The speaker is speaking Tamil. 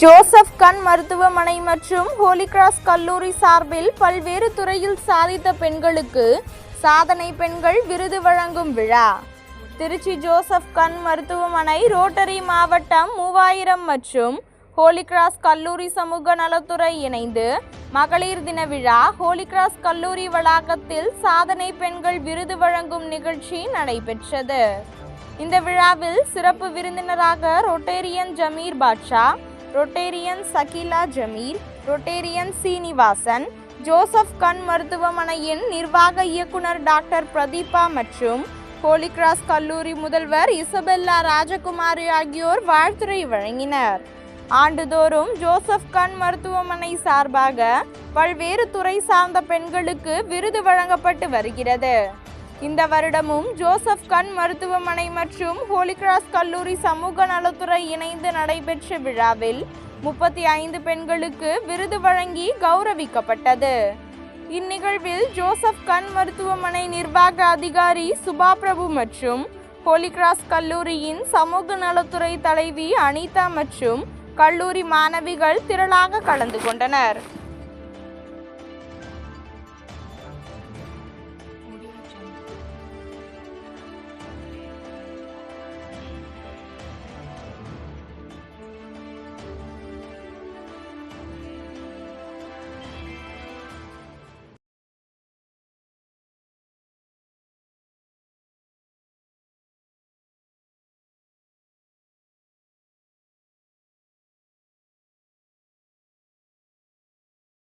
ஜோசப் கண் மருத்துவமனை மற்றும் ஹோலி கிராஸ் கல்லூரி சார்பில் பல்வேறு துறையில் சாதித்த பெண்களுக்கு சாதனை பெண்கள் விருது வழங்கும் விழா. திருச்சி ஜோசப் கண் மருத்துவமனை ரோட்டரி மாவட்டம் மூவாயிரம் மற்றும் ஹோலி கிராஸ் கல்லூரி சமூக நலத்துறை இணைந்து மகளிர் தின விழா. ஹோலி கிராஸ் கல்லூரி வளாகத்தில் சாதனை பெண்கள் விருது வழங்கும் நிகழ்ச்சி நடைபெற்றது. இந்த விழாவில் சிறப்பு விருந்தினராக Rotarian Jameer Basha Rotarian Shakila Jameer Rotarian Srinivasan Joseph கண் மருத்துவமனையின் நிர்வாக இயக்குனர் டாக்டர் பிரதீபா மற்றும் ஹோலி கிராஸ் கல்லூரி முதல்வர் இசபெல்லா ராஜகுமாரி ஆகியோர் வாழ்த்துரை வழங்கினர். ஆண்டுதோறும் ஜோசப் கண் மருத்துவமனை சார்பாக பல்வேறு துறை சார்ந்த பெண்களுக்கு விருது வழங்கப்பட்டு வருகிறது. இந்த வருடமும் ஜோசப் கண் மருத்துவமனை மற்றும் ஹோலி கிராஸ் கல்லூரி சமூக நலத்துறை இணைந்து நடைபெற்ற விழாவில் முப்பத்தி ஐந்து பெண்களுக்கு விருது வழங்கி கௌரவிக்கப்பட்டது. இந்நிகழ்வில் ஜோசப் கண் மருத்துவமனை நிர்வாக அதிகாரி சுபா பிரபு மற்றும் ஹோலி கிராஸ் கல்லூரியின் சமூக நலத்துறை தலைவி அனிதா மற்றும் கல்லூரி மாணவிகள் திரளாக கலந்து கொண்டனர்.